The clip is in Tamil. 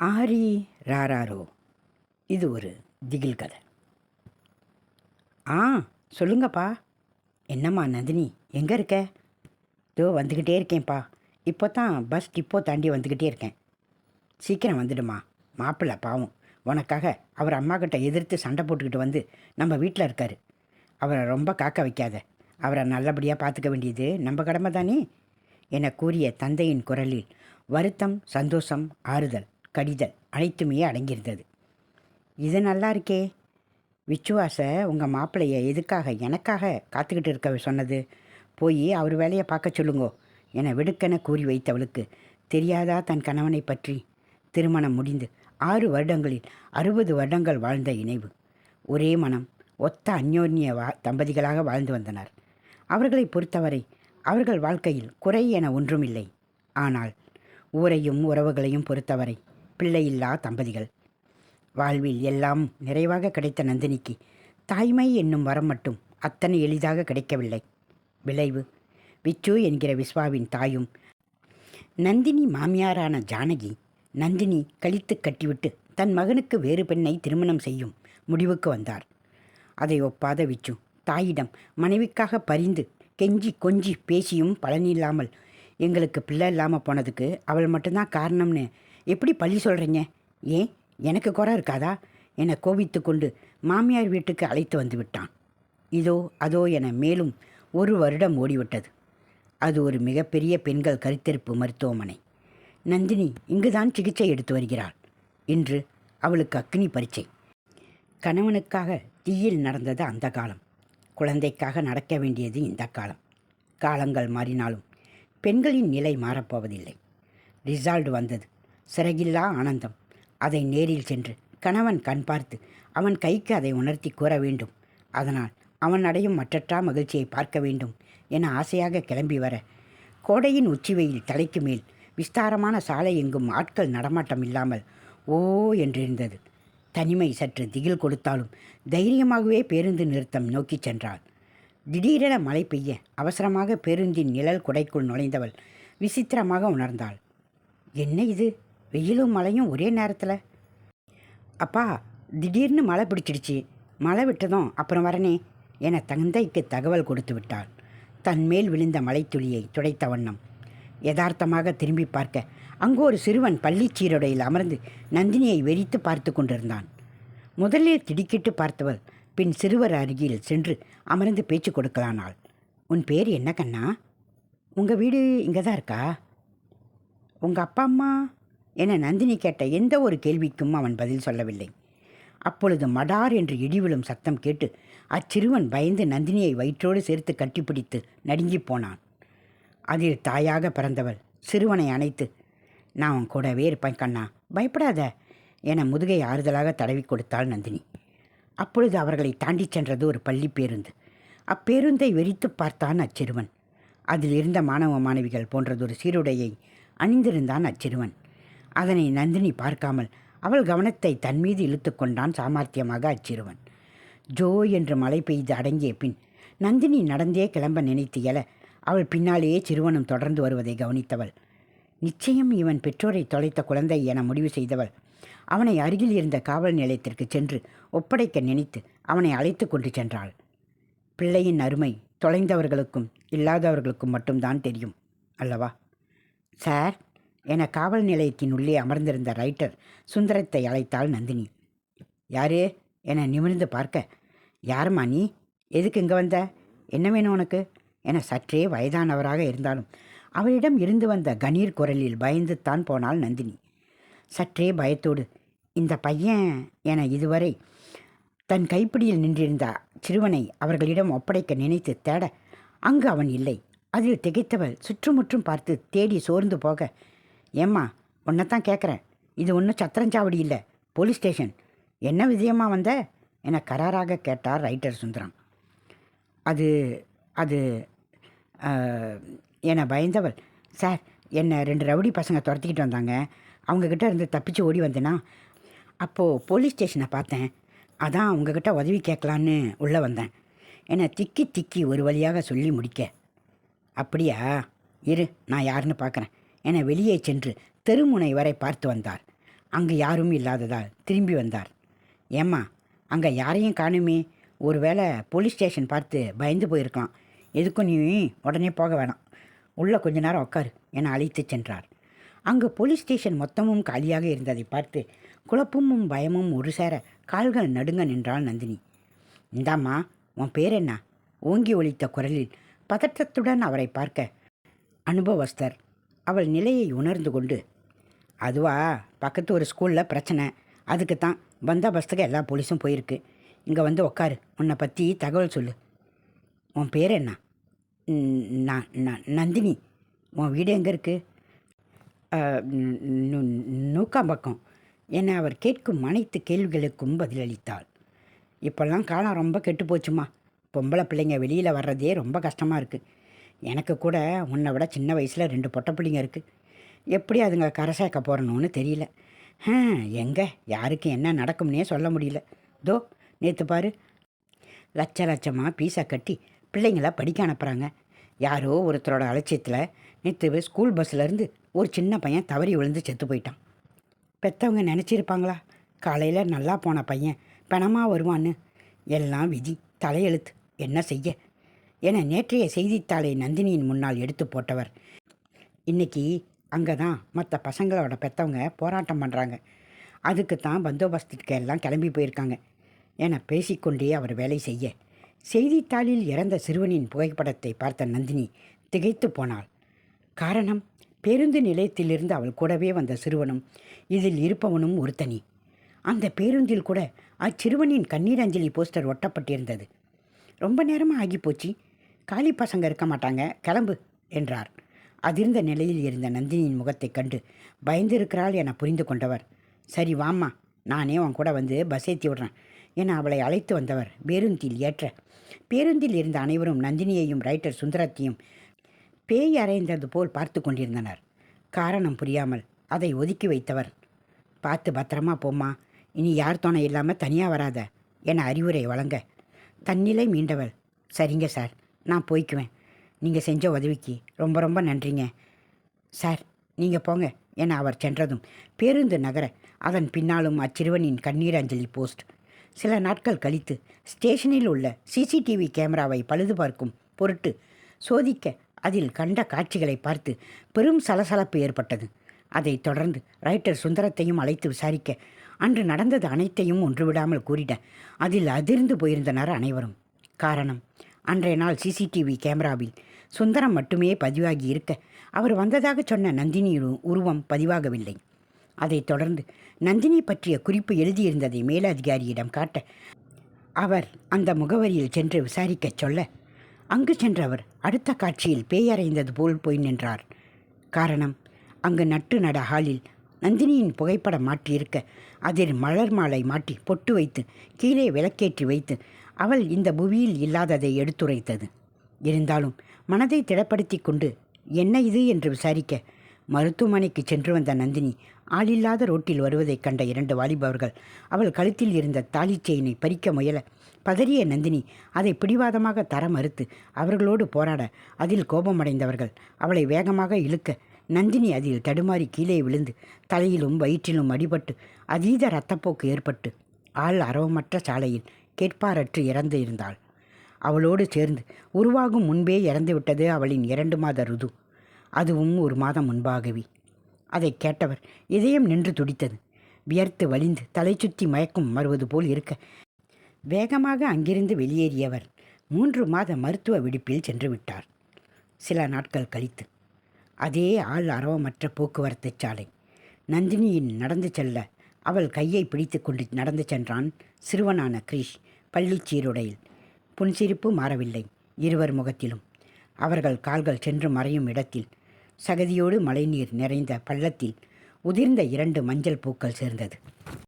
ஆரி ராராரோ. இது ஒரு திகில் கதை. ஆ சொல்லுங்கப்பா. என்னம்மா நந்தினி எங்கே இருக்க? இதோ வந்துக்கிட்டே இருக்கேன்ப்பா. இப்போ தான் பஸ் டிப்போ தாண்டி வந்துக்கிட்டே இருக்கேன். சீக்கிரம் வந்துடுமா மாப்பிள்ளை பாவம். உனக்காக அவர் அம்மா கிட்ட எதிர்த்து சண்டை போட்டுக்கிட்டு வந்து நம்ம வீட்டில் இருக்கார். அவரை ரொம்ப காக்க வைக்காத. அவரை நல்லபடியாக பார்த்துக்க வேண்டியது நம்ம கடமை தானே என கூறிய தந்தையின் குரலில் வருத்தம் சந்தோஷம் ஆறுதல். கடிதல் அனைத்துமே அடங்கியிருந்தது. இது நல்லா இருக்கே விச்சுவாசை உங்கள் மாப்பிள்ளைய எதுக்காக எனக்காக காத்துக்கிட்டு இருக்க சொன்னது? போய் அவர் வேலையை பார்க்க சொல்லுங்கோ. என விடுக்கென கூறி வைத்தவளுக்கு தெரியாதா தன் கணவனை பற்றி? திருமணம் முடிந்து ஆறு வருடங்களில் அறுபது வருடங்கள் வாழ்ந்த இணைவு. ஒரே மனம் ஒத்த அந்யோன்ய வா தம்பதிகளாக வாழ்ந்து வந்தனர். அவர்களை பொறுத்தவரை அவர்கள் வாழ்க்கையில் குறை என ஒன்றுமில்லை. ஆனால் ஊரையும் உறவுகளையும் பொறுத்தவரை பிள்ளையில்லா தம்பதிகள். வாழ்வில் எல்லாம் நிறைவாக கிடைத்த நந்தினிக்கு தாய்மை என்னும் வரம் மட்டும் அத்தனை எளிதாக கிடைக்கவில்லை. விளைவு விச்சு என்கிற விஸ்வாவின் தாயும் நந்தினி மாமியாரான ஜானகி நந்தினி கழித்து கட்டிவிட்டு தன் மகனுக்கு வேறு பெண்ணை திருமணம் செய்யும் முடிவுக்கு வந்தார். அதை ஒப்பாத விச்சு தாயிடம் மனைவிக்காக பரிந்து கெஞ்சி கொஞ்சி பேசியும் பலனில்லாமல் எங்களுக்கு பிள்ளை இல்லாமல் போனதுக்கு அவள் மட்டும்தான் காரணம்னு எப்படி பழி சொல்கிறீங்க ஏன்? எனக்கு குறை இருக்காதா? என கோபித்து கொண்டு மாமியார் வீட்டுக்கு அழைத்து வந்து விட்டான். இதோ அதோ என மேலும் ஒரு வருடம் ஓடிவிட்டது. அது ஒரு மிகப்பெரிய பெண்கள் கருத்தரிப்பு மருத்துவமனை. நந்தினி இங்குதான் சிகிச்சை எடுத்து வருகிறாள் இன்று அவளுக்கு அக்னி பரீட்சை. கணவனுக்காக தீயில் நடந்தது அந்த காலம். குழந்தைக்காக நடக்க வேண்டியது இந்த காலம். காலங்கள் மாறினாலும் பெண்களின் நிலை மாறப்போவதில்லை. ரிசால்ட் வந்தது. சிறகில்லா ஆனந்தம். அதை நேரில் சென்று கணவன் கண் பார்த்து அவன் கைக்கு அதை உணர்த்தி கூற வேண்டும். அதனால் அவன் அடையும் மற்றற்றா மகிழ்ச்சியை பார்க்க வேண்டும் என ஆசையாக கிளம்பி வர கோடையின் உச்சிவெயில் தலைக்கு மேல் விஸ்தாரமான சாலை எங்கும் ஆட்கள் நடமாட்டம் இல்லாமல் ஓ என்றிருந்தது. தனிமை சற்று திகில் கொடுத்தாலும் தைரியமாகவே பேருந்து நிறுத்தம் நோக்கிச் சென்றாள். திடீரென மழை பெய்ய அவசரமாக பேருந்தின் நிழல் குடைக்குள் நுழைந்தவள் விசித்திரமாக உணர்ந்தாள். என்ன இது? வெயிலும் மழையும் ஒரே நேரத்தில். அப்பா திடீர்னு மழை பிடிச்சிடுச்சு. மழை விட்டதும் அப்புறம் வரனே என தந்தைக்கு தகவல் கொடுத்து விட்டாள். தன் மேல் விழுந்த மலைத்துளியை துடைத்த வண்ணம். யதார்த்தமாக திரும்பி பார்க்க அங்கு ஒரு சிறுவன் பள்ளிச்சீருடையில் அமர்ந்து நந்தினியை வெறித்து பார்த்து கொண்டிருந்தான். முதலில் திடுக்கிட்டு பார்த்தவள் பின் சிறுவர் அருகில் சென்று அமர்ந்து பேச்சு கொடுக்கலானாள். உன் பேர் என்ன கண்ணா? உங்கள் வீடு இங்கே தான் இருக்கா? உங்கள் அப்பா அம்மா என நந்தினி கேட்ட எந்த ஒரு கேள்விக்கும் அவன் பதில் சொல்லவில்லை. அப்பொழுது மடார் என்று இடிவிழும் சத்தம் கேட்டு அச்சிறுவன் பயந்து நந்தினியை வயிற்றோடு சேர்த்து கட்டிப்பிடித்து நடுங்கி போனான். அதில் தாயாக பிறந்தவள் சிறுவனை அணைத்து நான் உன் கூடவே இருப்பேன் கண்ணா பயப்படாத என முதுகை ஆறுதலாக தடவி கொடுத்தாள் நந்தினி. அப்பொழுது அவர்களை தாண்டிச் சென்றது ஒரு பள்ளி பேருந்து. அப்பேருந்தை வெறித்து பார்த்தான் அச்சிறுவன். அதில் இருந்த மாணவ மாணவிகள் போன்றதொரு சீருடையை அணிந்திருந்தான் அச்சிறுவன். அதனை நந்தினி பார்க்காமல் அவள் கவனத்தை தன் மீது இழுத்து கொண்டான் சாமர்த்தியமாக அச்சிறுவன். ஜோ என்று மழை பெய்து அடங்கிய பின் நந்தினி நடந்தே கிளம்ப நினைத்து எழ அவள் பின்னாலேயே சிறுவனும் தொடர்ந்து வருவதை கவனித்தவள். நிச்சயம் இவன் பெற்றோரை தொலைத்த குழந்தை என முடிவு செய்தவள். அவனை அருகில் இருந்த காவல் நிலையத்திற்கு சென்று ஒப்படைக்க நினைத்து அவனை அழைத்து கொண்டு சென்றாள். பிள்ளையின் அருமை தொலைந்தவர்களுக்கும் இல்லாதவர்களுக்கும் மட்டும்தான் தெரியும் அல்லவா? சார் என காவல் நிலையத்தின் உள்ளே அமர்ந்திருந்த ரைட்டர் சுந்தரத்தை அழைத்தாள் நந்தினி. யாரு? என நிமிர்ந்து பார்க்க. யாரும்மா நீ? எதுக்கு இங்கே வந்த? என்ன வேணும் உனக்கு? என சற்றே வயதானவராக இருந்தாலும் அவளிடம் இருந்து வந்த கணீர் குரலில் பயந்து தான் போனாள் நந்தினி. சற்றே பயத்தோடு இந்த பையன் என இதுவரை தன் கைப்பிடியில் நின்றிருந்த சிறுவனை அவர்களிடம் ஒப்படைக்க நினைத்து தேட அங்கு அவன் இல்லை. அதில் திகைத்தவள் சுற்றுமுற்றும் பார்த்து தேடி சோர்ந்து போக ஏம்மா உன்னைத்தான் கேட்குறேன் இது ஒன்றும் சத்திரஞ்சாவடி இல்லை போலீஸ் ஸ்டேஷன். என்ன விஷயமா வந்த? என கராராக கேட்டார் ரைட்டர் சுந்தரம். அது அது என பயந்தவள். சார் என்னை ரெண்டு ரவுடி பசங்க துரத்திக்கிட்டு வந்தாங்க. அவங்கக்கிட்ட இருந்து தப்பிச்சு ஓடி வந்தேன்னா அப்போது போலீஸ் ஸ்டேஷனை பார்த்தேன். அதான் உங்ககிட்ட உதவி கேட்கலான்னு உள்ளே வந்தேன். என்னை திக்கி திக்கி ஒரு வழியாக சொல்லி முடிக்க. அப்படியா? இரு நான் யாருன்னு பார்க்குறேன் என வெளியே சென்று தெருமுனை வரை பார்த்து வந்தார் அங்கு யாரும் இல்லாததால் திரும்பி வந்தார் ஏம்மா அங்கே யாரையும் காணுமே. ஒருவேளை போலீஸ் ஸ்டேஷன் பார்த்து பயந்து போயிருக்கலாம். எதுக்கும் நீ உடனே போக வேணாம். உள்ளே கொஞ்ச நேரம் உட்காரு என அழைத்துச் சென்றார் அங்கு போலீஸ் ஸ்டேஷன் மொத்தமும் காலியாக இருந்ததை பார்த்து குழப்பமும் பயமும் ஒரு சேர கால்கள் நடுங்க நின்றாள் நந்தினி. இந்தாம்மா உன் பேர் என்ன? ஓங்கி ஒழித்த குரலில் பதற்றத்துடன் அவரை பார்க்க அனுபவஸ்தர் அவள் நிலையை உணர்ந்து கொண்டு அதுவா பக்கத்து ஒரு ஸ்கூலில் பிரச்சனை. அதுக்கு தான் பந்தாபஸ்துக்கு எல்லா போலீஸும் போயிருக்கு. இங்கே வந்து உக்காரு. உன்னை பற்றி தகவல் சொல்லு. உன் பேர் என்ன? நான் நான் நந்தினி. உன் வீடு எங்கே இருக்குது நூக்காம்பக்கம். என அவர் கேட்கும் அனைத்து கேள்விகளுக்கும் பதிலளித்தாள் இப்போல்லாம் காலம் ரொம்ப கெட்டு போச்சுமா. பொம்பளை பிள்ளைங்க வெளியில் வர்றதே ரொம்ப கஷ்டமாக இருக்குது எனக்கு கூட உன்னை விட சின்ன வயசில் ரெண்டு பொட்டை பிள்ளைங்க இருக்குது எப்படி அதுங்க கரை சேர்க்க போகிறணும்னு தெரியல எங்கே? யாருக்கு என்ன நடக்கும்னே சொல்ல முடியல. தோ நேற்று பாரு. லட்ச லட்சமாக பீஸா கட்டி பிள்ளைங்கள படிக்க அனுப்புகிறாங்க யாரோ ஒருத்தரோட அலட்சியத்தில் நேற்று ஸ்கூல் பஸ்ஸிலேருந்து ஒரு சின்ன பையன் தவறி விழுந்து செத்து போயிட்டான். பெற்றவங்க நினச்சிருப்பாங்களா? காலையில் நல்லா போன பையன் பணமாக வருவான்னு? எல்லாம் விதி தலையெழுத்து. என்ன செய்ய? என நேற்றைய செய்தித்தாளை நந்தினியின் முன்னால் எடுத்து போட்டவர். இன்னைக்கு அங்கே தான் மற்ற பசங்களோட பெற்றவங்க போராட்டம் பண்ணுறாங்க அதுக்கு தான் பந்தோபஸ்துக்கு எல்லாம் கிளம்பி போயிருக்காங்க என பேசிக்கொண்டே அவர் வேலை செய்ய. செய்தித்தாளில் இறந்த சிறுவனின் புகைப்படத்தை பார்த்த நந்தினி திகைத்து போனாள். காரணம் பேருந்து நிலையத்திலிருந்து அவள் கூடவே வந்த சிறுவனும் இதில் இருப்பவனும் ஒருத்தனி. அந்த பேருந்தில் கூட அச்சிறுவனின் கண்ணீர் அஞ்சலி போஸ்டர் ஒட்டப்பட்டிருந்தது. ரொம்ப நேரமாக ஆகிப்போச்சு. போச்சு காலி பசங்க இருக்க மாட்டாங்க கிளம்பு என்றார். அதிர்ந்த நிலையில் இருந்த நந்தினியின் முகத்தைக் கண்டு பயந்திருக்கிறாள் என புரிந்து கொண்டவர். சரி வாம்மா நானே உன் கூட வந்து பஸ் ஏற்றி விடுறேன் என அவளை அழைத்து வந்தவர் பேருந்தில் ஏற்ற. பேருந்தில் இருந்த அனைவரும் நந்தினியையும் ரைட்டர் சுந்தரத்தையும் பேய் அறைந்தது போல் பார்த்து கொண்டிருந்தனர். காரணம் புரியாமல் அதை ஒதுக்கி வைத்தவர். பார்த்து பத்திரமா போம்மா இனி யார் துணை இல்லாமல் தனியாக வராத என அறிவுரை வழங்க தன்னிலை மீண்டவள் சரிங்க சார் நான் போய்க்குவேன். நீங்கள் செஞ்ச உதவிக்கு ரொம்ப ரொம்ப நன்றிங்க. சார் நீங்கள் போங்க. என அவர் சென்றதும் பேருந்து நகர அதன் பின்னாலும் அச்சிறுவனின் கண்ணீர் அஞ்சலி போஸ்ட். சில நாட்கள் கழித்து ஸ்டேஷனில் உள்ள சிசிடிவி கேமராவை பழுது பார்க்கும் பொருட்டு சோதிக்க அதில் கண்ட காட்சிகளை பார்த்து பெரும் சலசலப்பு ஏற்பட்டது. அதைத் தொடர்ந்து ரைட்டர் சுந்தரத்தையும் அழைத்து விசாரிக்க அன்று நடந்தது அனைத்தையும் ஒன்றுவிடாமல் கூறிட அதில் அதிர்ந்து போயிருந்தனர் அனைவரும். காரணம் அன்றைய நாள் சிசிடிவி கேமராவில் சுந்தரம் மட்டுமே பதிவாகி இருக்க அவர் வந்ததாக சொன்ன நந்தினியின் உருவம் பதிவாகவில்லை. அதைத் தொடர்ந்து நந்தினி பற்றிய குறிப்பு எழுதியிருந்ததை மேலதிகாரியிடம் காட்ட அவர் அந்த முகவரியில் சென்று விசாரிக்கச் சொல்ல அங்கு சென்றவர் அடுத்த காட்சியில் பேயறைந்தது போல் போய் நின்றார். காரணம் அங்கு நட்டு நட ஹாலில் நந்தினியின் புகைப்படம் மாட்டியிருக்க அதில் மலர் மாலை மாட்டி பொட்டு வைத்து கீழே விளக்கேற்றி வைத்து அவள் இந்த புவியில் இல்லாததை எடுத்துரைத்தது. இருந்தாலும் மனதை திடப்படுத்தி கொண்டு என்ன இது? என்று விசாரிக்க மருத்துவமனைக்கு சென்று வந்த நந்தினி ஆளில்லாத ரோட்டில் வருவதைக் கண்ட இரண்டு வாலிபவர்கள் அவள் கழுத்தில் இருந்த தாலிச் செயினை பறிக்க முயல பதறிய நந்தினி அதை பிடிவாதமாக தர மறுத்து அவர்களோடு போராட அதில் கோபமடைந்தவர்கள் அவளை வேகமாக இழுக்க. நந்தினி அதில் தடுமாறி கீழே விழுந்து தலையிலும் வயிற்றிலும் அடிபட்டு அதீத இரத்தப்போக்கு ஏற்பட்டு ஆள் அரவமற்ற சாலையில் கேட்பாரற்று இறந்து இருந்தாள். அவளோடு சேர்ந்து உருவாகும் முன்பே இறந்துவிட்டது அவளின் இரண்டு மாத ருது. அதுவும் ஒரு மாதம் முன்பாகவே. அதை கேட்டவர் இதயம் நின்று துடித்தது. வியர்த்து வலிந்து தலை சுற்றி மயக்கம் வருவது போல் இருக்க வேகமாக அங்கிருந்து வெளியேறியவர் மூன்று மாத மருத்துவ விடுப்பில் சென்று விட்டார். சில நாட்கள் கழித்து. அதே ஆள் அரவமற்ற போக்குவரத்து சாலை. நந்தினியின் நடந்து செல்ல அவள் கையை பிடித்து கொண்டு நடந்து சென்றான் சிறுவனான கிரீஷ். பள்ளி சீருடையில். புன்சிரிப்பு மாறவில்லை இருவர் முகத்திலும். அவர்கள் கால்கள் சென்று மறையும் இடத்தில். சகதியோடு மழைநீர் நிறைந்த பள்ளத்தில் உதிர்ந்த இரண்டு மஞ்சள் பூக்கள் சேர்ந்தது.